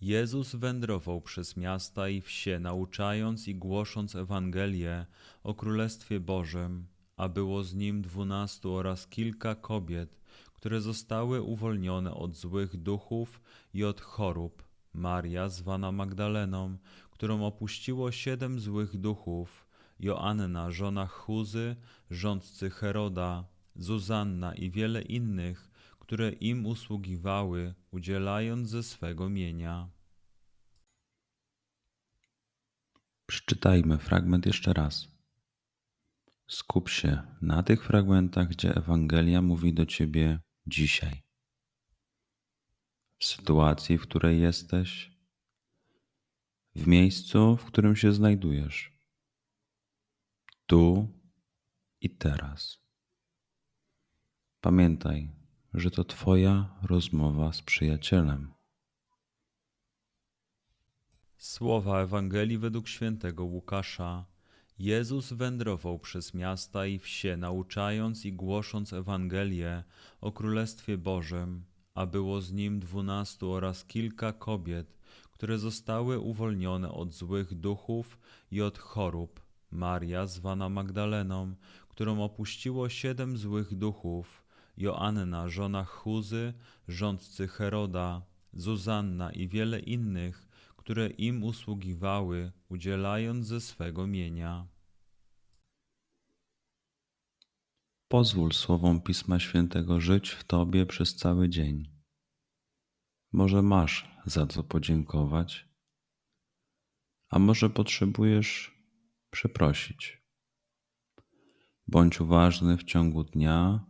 Jezus wędrował przez miasta i wsie, nauczając i głosząc Ewangelię o Królestwie Bożym, a było z nim dwunastu oraz kilka kobiet, które zostały uwolnione od złych duchów i od chorób. Maria, zwana Magdaleną, którą opuściło siedem złych duchów, Joanna, żona Chuzy, rządcy Heroda, Zuzanna i wiele innych, które im usługiwały, udzielając ze swego mienia. Przeczytajmy fragment jeszcze raz. Skup się na tych fragmentach, gdzie Ewangelia mówi do ciebie dzisiaj. W sytuacji, w której jesteś, w miejscu, w którym się znajdujesz, tu i teraz. Pamiętaj, że to Twoja rozmowa z przyjacielem. Słowa Ewangelii według świętego Łukasza. Jezus wędrował przez miasta i wsie, nauczając i głosząc Ewangelię o Królestwie Bożym, a było z nim dwunastu oraz kilka kobiet, które zostały uwolnione od złych duchów i od chorób. Maria, zwana Magdaleną, którą opuściło siedem złych duchów, Joanna, żona Chuzy, rządcy Heroda, Zuzanna i wiele innych, które im usługiwały, udzielając ze swego mienia. Pozwól słowom Pisma Świętego żyć w Tobie przez cały dzień. Może masz za co podziękować, a może potrzebujesz przeprosić. Bądź uważny w ciągu dnia